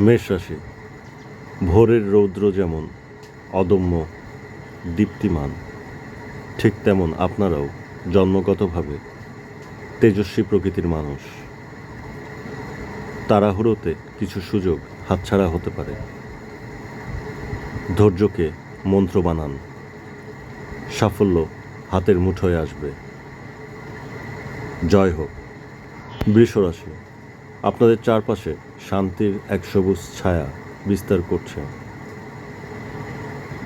মেষ রাশি। ভোরের রৌদ্র যেমন অদম্য, দীপ্তিমান, ঠিক তেমন আপনারাও জন্মগতভাবে তেজস্বী প্রকৃতির মানুষ। তাড়াহুড়োতে কিছু সুযোগ হাতছাড়া হতে পারে। ধৈর্যকে মন্ত্র বানান। সাফল্য হাতের মুঠোয় আসবে। জয় হোক। বৃষরাশি আপনাদের চারপাশে শান্তির এক সবুজ ছায়া বিস্তার করছে।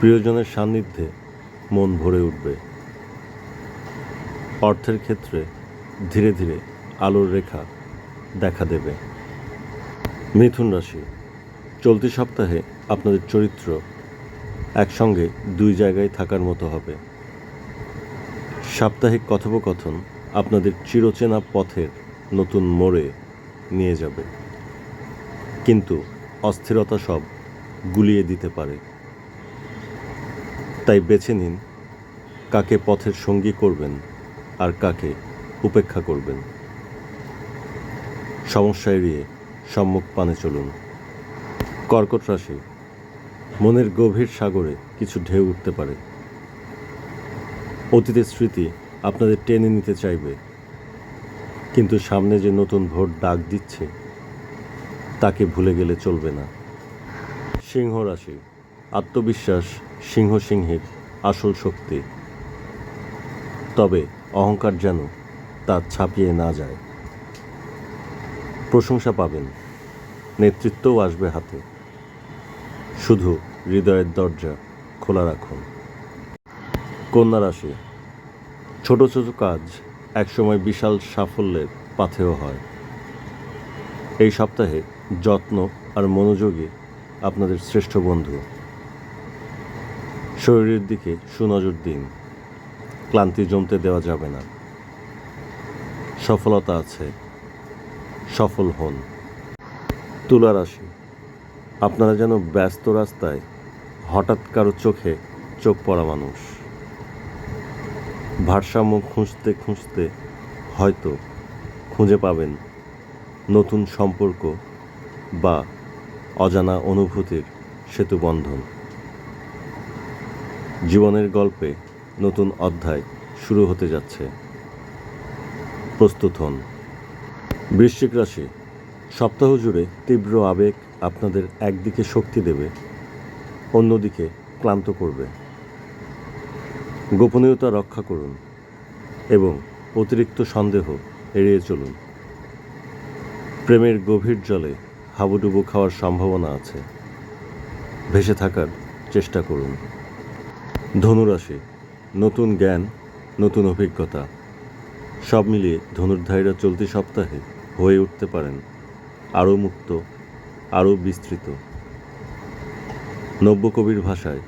প্রিয়জনের সান্নিধ্যে মন ভরে উঠবে। অর্থের ক্ষেত্রে ধীরে ধীরে আলোর রেখা দেখা দেবে। মিথুন রাশি, চলতি সপ্তাহে আপনাদের চরিত্র একসঙ্গে দুই জায়গায় থাকার মতো হবে। সাপ্তাহিক কথোপকথন আপনাদের চিরচেনা পথের নতুন মোড়ে নিয়ে যাবে। কিন্তু অস্থিরতা সব গুলিয়ে দিতে পারে। তাই বেছে নিন কাকে পথের সঙ্গী করবেন আর কাকে উপেক্ষা করবেন। সমস্যা এড়িয়ে সম্মুখ পানে চলুন। কর্কট রাশি মনের গভীর সাগরে কিছু ঢেউ উঠতে পারে। অতীতের স্মৃতি আপনাদের টেনে নিতে চাইবে। কিন্তু সামনে যে নতুন ভোট ডাক দিচ্ছে, তাকে ভুলে গেলে চলবে না। সিংহ রাশি, আত্মবিশ্বাস সিংহ সিংহের আসল শক্তি। তবে অহংকার যেন তা ছাপিয়ে না যায়। প্রশংসা পাবেন, নেতৃত্বও আসবে হাতে। শুধু হৃদয়ের দরজা খোলা রাখুন। কন্যা রাশি, ছোট ছোট কাজ একসময় বিশাল সাফল্যের পাথেও হয়। এই সপ্তাহে যত্ন আর মনোযোগী আপনাদের শ্রেষ্ঠ বন্ধু। শরীরের দিকে সুনজর দিন। ক্লান্তি জমতে দেওয়া যাবে না। সফলতা আছে। সফল হন। তুলা রাশি আপনারা যেন ব্যস্ত রাস্তায় হঠাৎ কারও চোখে চোখ পড়া মানুষ। ভারসাম্য খুঁজতে খুঁজতে হয়তো খুঁজে পাবেন নতুন সম্পর্ক বা অজানা অনুভূতির সেতুবন্ধন। জীবনের গল্পে নতুন অধ্যায় শুরু হতে যাচ্ছে। প্রস্তুত হন। বৃশ্চিক রাশি, সপ্তাহ জুড়ে তীব্র আবেগ আপনাদের একদিকে শক্তি দেবে, অন্যদিকে ক্লান্ত করবে। গোপনীয়তা রক্ষা করুন এবং অতিরিক্ত সন্দেহ এড়িয়ে চলুন। প্রেমের গভীর জলে হাবুডুবু খাওয়ার সম্ভাবনা আছে। ভেসে থাকার চেষ্টা করুন। ধনুরাশি, নতুন জ্ঞান, নতুন অভিজ্ঞতা, সব মিলিয়ে ধনুর্ধারীরা চলতি সপ্তাহে হয়ে উঠতে পারেন। আরও মুক্ত, আরও বিস্তৃত। নব্যকবির ভাষায়,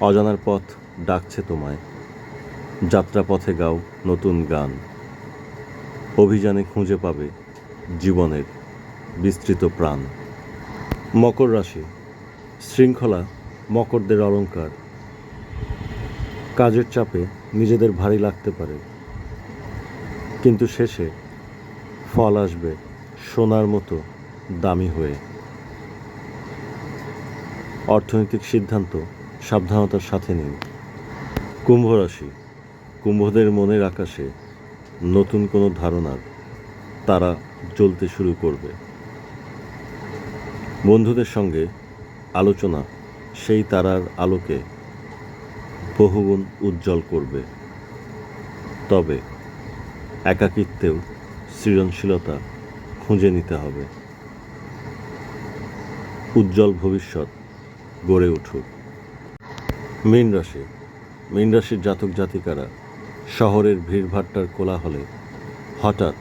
অজানার পথ ডাকছে তোমায়। যাত্রাপথে গাও নতুন গান। অভিযানে খুঁজে পাবে জীবনের বিস্তৃত প্রাণ। মকর রাশি, শৃঙ্খলা, মকরদের অলংকার। কাজের চাপে নিজেদের ভারী লাগতে পারে। কিন্তু শেষে ফল আসবে সোনার মতো দামি হয়ে। অর্থনৈতিক সিদ্ধান্ত সাবধানতার সাথে নিন। কুম্ভ রাশি, কুম্ভদের মনের আকাশে নতুন কোনো ধারণার তারা জ্বলতে শুরু করবে। বন্ধুদের সঙ্গে আলোচনা, সেই তারার আলোকে বহুগুণ উজ্জ্বল করবে। তবে একাকিত্বেও সৃজনশীলতা খুঁজে নিতে হবে। উজ্জ্বল ভবিষ্যৎ গড়ে উঠুক। মীন রাশি মীন রাশির জাতক জাতিকারা শহরের ভিড়ভাট্টার কোলাহলে হঠাৎ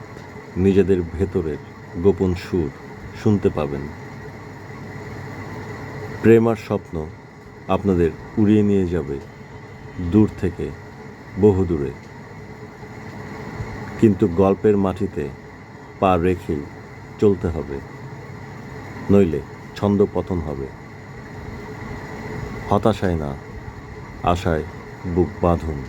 নিজেদের ভেতরের গোপন সুর শুনতে পাবেন। প্রেম আর স্বপ্ন আপনাদের উড়িয়ে নিয়ে যাবে দূর থেকে বহু দূরে কিন্তু গল্পের মাটিতে পা রেখেই চলতে হবে, নইলে ছন্দ পতন হবে। হতাশায় না, আশায় बुक बाथरूम